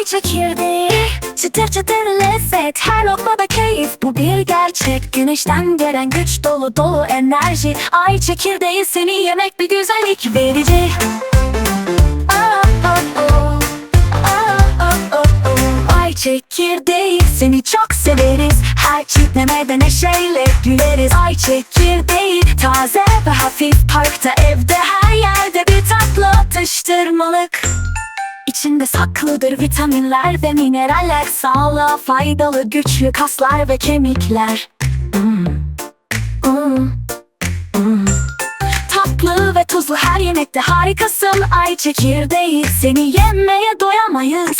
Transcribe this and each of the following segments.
Ay çekirdeği Çıtır çıtır lezzet. Her lokmada keyif Bu bir gerçek. Güneşten gelen güç dolu dolu enerji. Ay çekirdeği seni yemek bir güzellik verici. Ay çekirdeği seni çok severiz. Her çiftlemede neşeyle güleriz. Ay çekirdeği taze ve hafif Parkta evde her yerde bir tatlı atıştırmalık İçinde saklıdır vitaminler ve mineraller Sağlığa faydalı güçlü kaslar ve kemikler Mm. Mm. Mm. Tatlı ve tuzlu her yemekte harikasın Ay çekirdeği seni yemeye doyamayız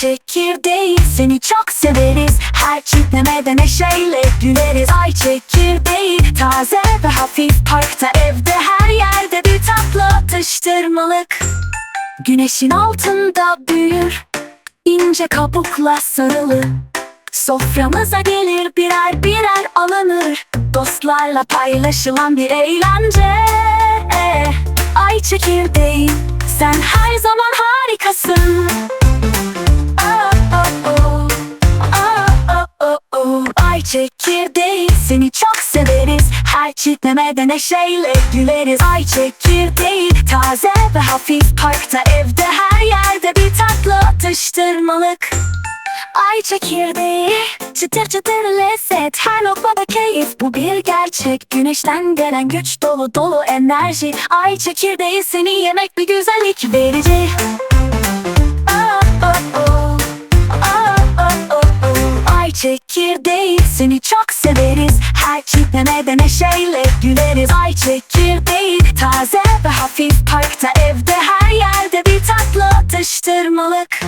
çekirdeği seni çok severiz Her çiftlemede neşeyle güleriz Ay çekirdeği taze hafif Parkta evde her yerde bir tatlı atıştırmalık. Güneşin altında büyür ince kabukla sarılı. Soframıza gelir birer birer alınır. Dostlarla paylaşılan bir eğlence. Ay çekirdeği sen her zaman harikasın. Ay çekirdeği seni çok severiz Her çiftlemede neşeyle güleriz. Ay çekirdeği taze ve hafif Parkta evde her yerde bir tatlı atıştırmalık. Ay çekirdeği Çıtır çıtır lezzet Her lokmada keyif. Bu bir gerçek Güneşten gelen güç dolu dolu enerji. Ay çekirdeği seni yemek bir güzellik verici. Ay çekirdeği seni çok severiz. Her çiftlemede neşeyle güleriz. Ay çekirdeği taze ve hafif Parkta. Evde her yerde bir tatlı atıştırmalık